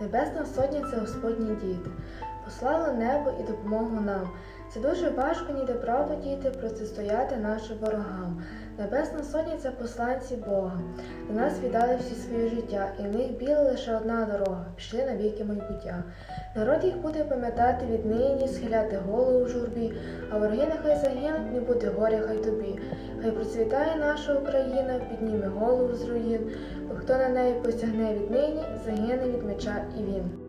Небесна Сотня це Господні діти. послали небо і допомогу нам. Це дуже важко ніде правду діти протистояти нашим ворогам. Небесна Сотня це посланці Бога. До нас віддали всі своє життя, і в них біла лише одна дорога пішли на віки майбуття. Народ їх буде пам'ятати віднині, схиляти голову в журбі, а вороги нехай загинуть, не буде горя, хай тобі. Хай процвітає наша Україна, підніме голову з руїн, бо хто на неї посягне віднині, загине від меча і він.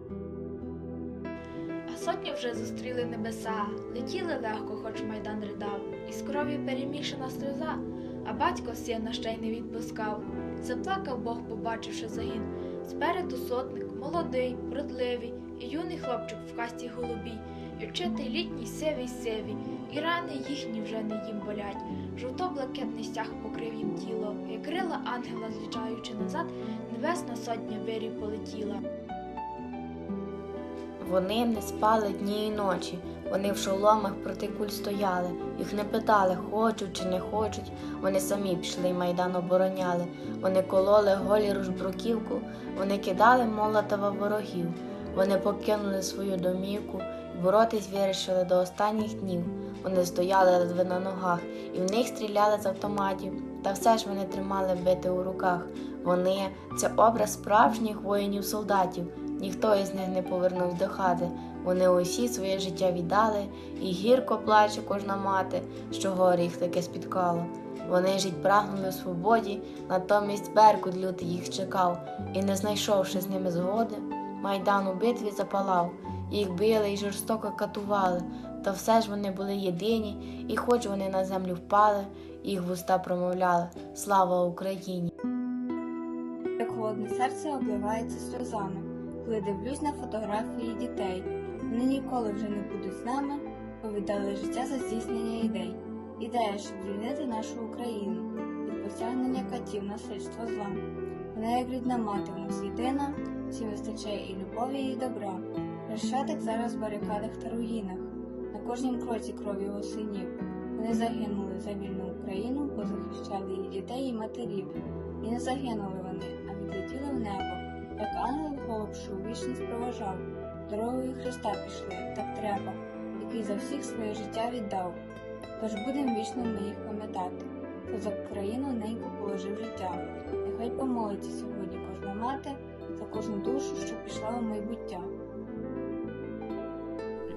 Сотні вже зустріли небеса, летіли легко, хоч майдан ридав, із крові перемішана сльоза, а батько сина ще й не відпускав. Заплакав Бог, побачивши загін. Спереду сотник, молодий, вродливий, і юний хлопчик в касті голубій, і вчитель літній сивий сивий, і рани їхні вже не їм болять. Жовто-блакитний стяг покрив їм тіло, як крила ангела, злічаючи назад, небесна сотня вирів полетіла. Вони не спали дні і ночі, вони в шоломах проти куль стояли, їх не питали, хочуть чи не хочуть. Вони самі пішли й майдан обороняли. Вони кололи голі ружбруківку, вони кидали молотова ворогів. Вони покинули свою домівку і боротись вирішили до останніх днів. Вони стояли ледве на ногах, і в них стріляли з автоматів. Та все ж вони тримали бити у руках. Вони це образ справжніх воїнів-солдатів. Ніхто із них не повернув до хати. Вони усі своє життя віддали, і гірко плаче кожна мати, що горе їх таке спіткало. Вони жить прагнули у свободі, натомість Беркут лютий їх чекав, і, не знайшовши з ними згоди, майдан у битві запалав, їх били і жорстоко катували, та все ж вони були єдині, і хоч вони на землю впали, їх вуста промовляли Слава Україні! Як холодне серце обливається сльозами, коли дивлюсь на фотографії дітей. Вони ніколи вже не будуть з нами, повіддали життя за здійснення ідей. Ідея, щоб звільнити нашу Україну від посягнення катів насильства зла. Вона як рідна мати в нас єдина, всім вистачає і любові, і добра. Хрещатик зараз в барикадах та руїнах, на кожнім кроці крові його синів. Вони загинули за вільну Україну, бо захищали її дітей і матерів. І не загинули вони, а відлетіли в небо, як ангел голубшу вічність проважав. Дорогою Христа пішли, так треба, який за всіх своє життя віддав. Тож будем вічно ми їх пам'ятати, хто за країну неньку положив життя. Нехай помолиться сьогодні кожна мати за кожну душу, що пішла у майбуття.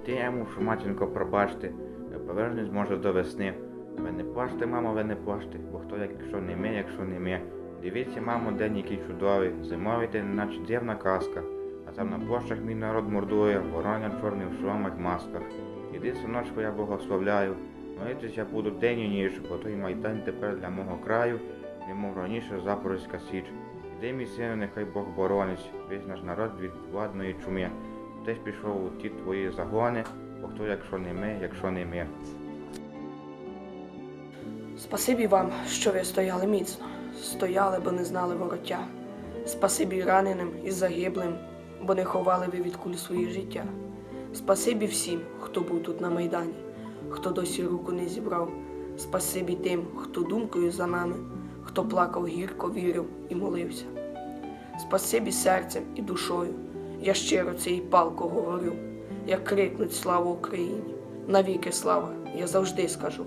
Ти я мушу, матінко, пробачте, я повернусь, може, до весни. Ви не плачте, мамо, ви не плачте, бо хто якщо не ми, якщо не ми. Дивіться, мамо, день який чудовий, зимовий день, наче дивна казка. А там на площах мій народ мордує, вороня чорний в шоломах масках. Іди, синочку, я благословляю. Молитись я буду день і ніч, бо той майдан тепер для мого краю, немов раніше Запорозька Січ. Іди, мій сину, нехай Бог боронить, весь наш народ від владної чуми. Десь пішов у ті твої загони, бо хто, якщо не ми, якщо не ми. Спасибі вам, що ви стояли міцно, стояли, бо не знали вороття. Спасибі раненим і загиблим, бо не ховали ви від куль своє життя. Спасибі всім, хто був тут на майдані, хто досі руку не зібрав. Спасибі тим, хто думкою за нами, хто плакав гірко, вірив і молився. Спасибі серцем і душою. Я щиро це і палко говорю, як крикнуть слава Україні. Навіки слава, я завжди скажу.